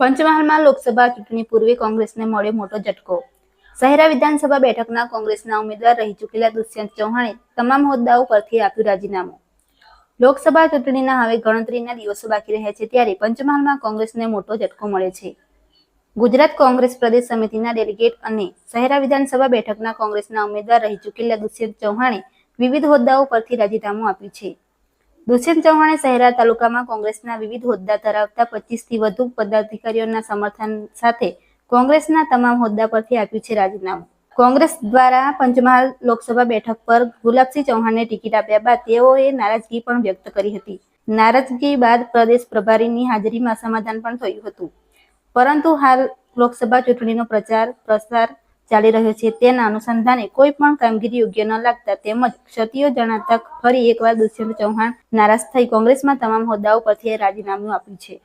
પંચમહાલમાં લોકસભા ચૂંટણી પૂર્વે કોંગ્રેસને મળ્યો મોટો ઝટકો. શહેરા વિધાનસભા બેઠકના કોંગ્રેસના ઉમેદવાર રહી ચૂકેલા દુષ્યંત ચૌહાણે તમામ હોદ્દાઓ પરથી આપ્યું રાજીનામું. લોકસભા ચૂંટણીના હવે ગણતરીના દિવસો બાકી રહ્યા છે ત્યારે પંચમહાલમાં કોંગ્રેસને મોટો ઝટકો મળ્યો છે. ગુજરાત કોંગ્રેસ પ્રદેશ સમિતિના ડેલિગેટ અને શહેરા વિધાનસભા બેઠકના કોંગ્રેસના ઉમેદવાર રહી ચૂકેલા દુષ્યંત ચૌહાણે વિવિધ હોદ્દાઓ પરથી રાજીનામું આપ્યું છે. દુષ્યંત ચૌહાણે શહેરા તાલુકામાં કોંગ્રેસના વિવિધ હોદ્દા ધરાવતા પચીસથી વધુ પદાધિકારીઓના સમર્થન સાથે કોંગ્રેસના તમામ હોદ્દા પરથી આપ્યું છે રાજીનામું. કોંગ્રેસ દ્વારા પંચમહાલ લોકસભા બેઠક પર ગુલાબસિંહ ચૌહાણને ટિકિટ આપ્યા બાદ તેઓએ નારાજગી પણ વ્યક્ત કરી હતી. નારાજગી બાદ પ્રદેશ પ્રભારીની હાજરીમાં સમાધાન પણ થયું હતું. પરંતુ હાલ લોકસભા ચૂંટણીનો પ્રચાર, પ્રસાર ચાલી રહ્યો છે. તેના અનુસંધાને કોઈ પણ કામગીરી યોગ્ય ન લાગતા તેમજ ક્ષતિઓ જણાતા ફરી એકવાર દુષ્યંત ચૌહાણ નારાજ થઈ કોંગ્રેસમાં તમામ હોદ્દાઓ પરથી રાજીનામું આપ્યું છે.